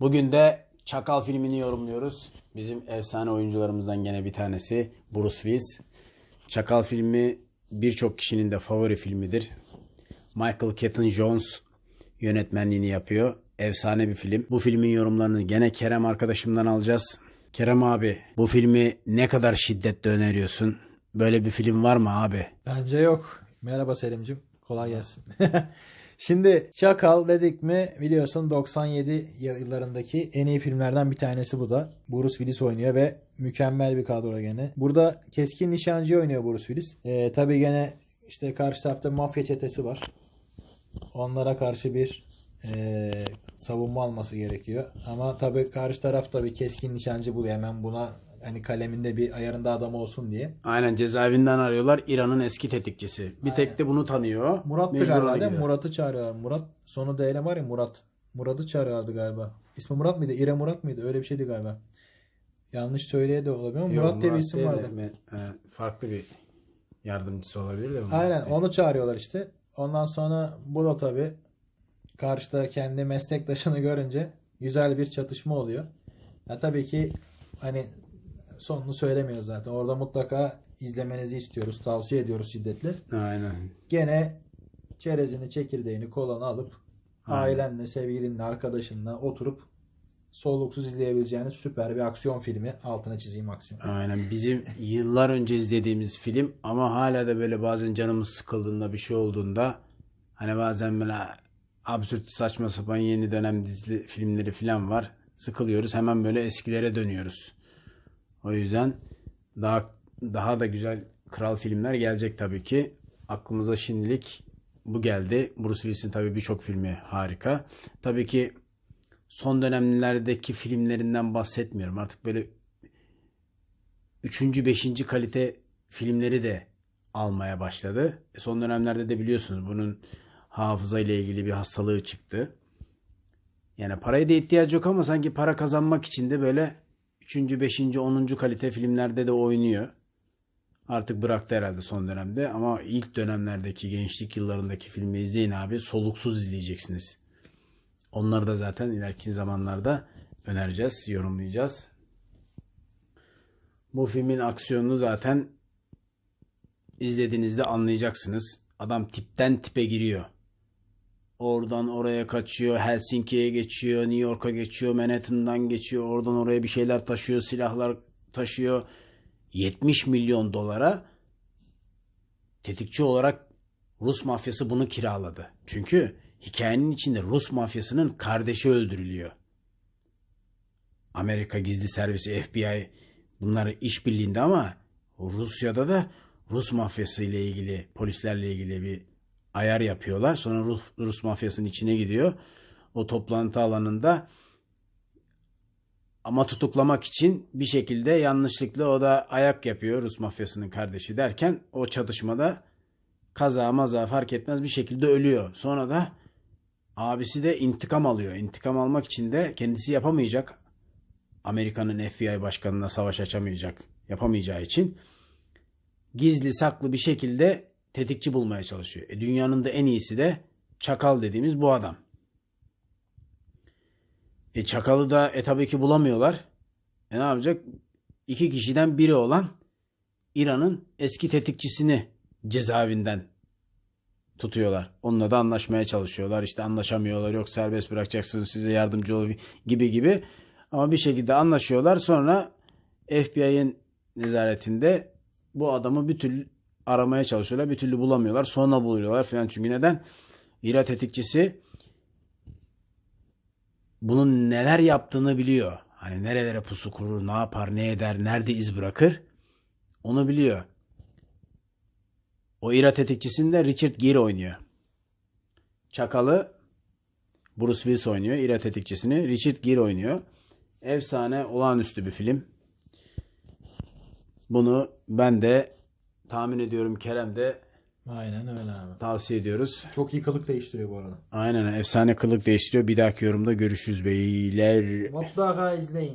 Bugün de Çakal filmini yorumluyoruz. Bizim efsane oyuncularımızdan gene bir tanesi Bruce Willis. Çakal filmi birçok kişinin de favori filmidir. Michael Keaton Jones yönetmenliğini yapıyor. Efsane bir film. Bu filmin yorumlarını gene Kerem arkadaşımdan alacağız. Kerem abi bu filmi ne kadar şiddetle öneriyorsun? Böyle bir film var mı abi? Bence yok. Merhaba Selim'cim. Kolay gelsin. Şimdi Çakal dedik mi biliyorsun 97 yıllarındaki en iyi filmlerden bir tanesi bu da. Bruce Willis oynuyor ve mükemmel bir kadro gene. Burada keskin nişancı oynuyor Bruce Willis. Ee, tabii gene işte karşı tarafta mafya çetesi var. Onlara karşı bir e, savunma alması gerekiyor. Ama tabii karşı taraf da bir keskin nişancı buluyor. Hemen buna hani kaleminde bir ayarında adam olsun diye. Aynen cezaevinden arıyorlar. İran'ın eski tetikçisi. Bir tek de bunu tanıyor. Galiba değil mi? gidiyor. Murat'ı çağırıyorlar. Murat sonu D var ya Murat. Murat'ı çağırıyorlardı galiba. İsmi Murat mıydı? İre Murat mıydı? Öyle bir şeydi galiba. Yanlış söyleye de olabilir ama Yok, Murat diye bir Murat isim değil vardı. me- e, farklı bir yardımcısı olabilir de. Murat Aynen değil. onu çağırıyorlar işte. Ondan sonra bu da tabii karşıda kendi meslektaşını görünce güzel bir çatışma oluyor. Ya tabii ki hani sonunu söylemiyoruz zaten. Orada mutlaka izlemenizi istiyoruz. Tavsiye ediyoruz şiddetle. Aynen. Gene çerezini, çekirdeğini, kolanı alıp ailenle, sevgilinle, arkadaşınla oturup soluksuz izleyebileceğiniz süper bir aksiyon filmi. Altına çizeyim aksiyon. Aynen bizim yıllar önce izlediğimiz film ama hala da böyle bazen canımız sıkıldığında bir şey olduğunda hani bazen böyle absürt saçma sapan yeni dönem dizi filmleri falan var. Sıkılıyoruz hemen böyle eskilere dönüyoruz. O yüzden daha daha da güzel kral filmler gelecek tabii ki. Aklımıza şimdilik bu geldi. Bruce Willis'in tabii birçok filmi harika. Tabii ki son dönemlerdeki filmlerinden bahsetmiyorum. Artık böyle üçüncü, beşinci kalite filmleri de almaya başladı. E, Son dönemlerde de biliyorsunuz bunun hafıza ile ilgili bir hastalığı çıktı. Yani paraya da ihtiyacı yok ama sanki para kazanmak için de böyle üçüncü, beşinci, onuncu kalite filmlerde de oynuyor. Artık bıraktı herhalde son dönemde ama ilk dönemlerdeki gençlik yıllarındaki filmi izleyin abi soluksuz izleyeceksiniz. Onları da zaten ileriki zamanlarda önereceğiz, yorumlayacağız. Bu filmin aksiyonunu zaten izlediğinizde anlayacaksınız. Adam tipten tipe giriyor. Oradan oraya kaçıyor, Helsinki'ye geçiyor, New York'a geçiyor, Manhattan'dan geçiyor, oradan oraya bir şeyler taşıyor, silahlar taşıyor. 70 milyon dolara tetikçi olarak Rus mafyası bunu kiraladı. Çünkü hikayenin içinde Rus mafyasının kardeşi öldürülüyor. Amerika gizli servisi FBI bunlar işbirliğinde ama Rusya'da da Rus mafyası ile ilgili polislerle ilgili bir ayar yapıyorlar. Sonra Rus, Rus mafyasının içine gidiyor. O toplantı alanında ama tutuklamak için bir şekilde yanlışlıkla o da ayak yapıyor Rus mafyasının kardeşi derken o çatışmada kaza maza fark etmez bir şekilde ölüyor. Sonra da abisi de intikam alıyor. İntikam almak için de kendisi yapamayacak. Amerika'nın FBI başkanına savaş açamayacak. Yapamayacağı için gizli saklı bir şekilde tetikçi bulmaya çalışıyor. E, dünyanın da en iyisi de Çakal dediğimiz bu adam. E, Çakal'ı da e, tabii ki bulamıyorlar. E, ne yapacak? İki kişiden biri olan İran'ın eski tetikçisini cezaevinden tutuyorlar. Onunla da anlaşmaya çalışıyorlar. İşte anlaşamıyorlar. Yok serbest bırakacaksınız size yardımcı olur gibi gibi. Ama bir şekilde anlaşıyorlar. Sonra FBI'nin nezaretinde bu adamı bir türlü aramaya çalışıyorlar. Bir türlü bulamıyorlar. Sonra buluyorlar falan. Çünkü neden? İran tetikçisi bunun neler yaptığını biliyor. Hani nerelere pusu kurur, ne yapar, ne eder, nerede iz bırakır onu biliyor. O İra tetikçisinde Richard Gere oynuyor. Çakalı Bruce Willis oynuyor. İra tetikçisini Richard Gere oynuyor. Efsane, olağanüstü bir film. Bunu ben de tahmin ediyorum Kerem de Aynen öyle abi. tavsiye ediyoruz. Çok iyi kılık değiştiriyor bu arada. Aynen efsane kılık değiştiriyor. Bir dahaki yorumda görüşürüz beyler. Mutlaka izleyin.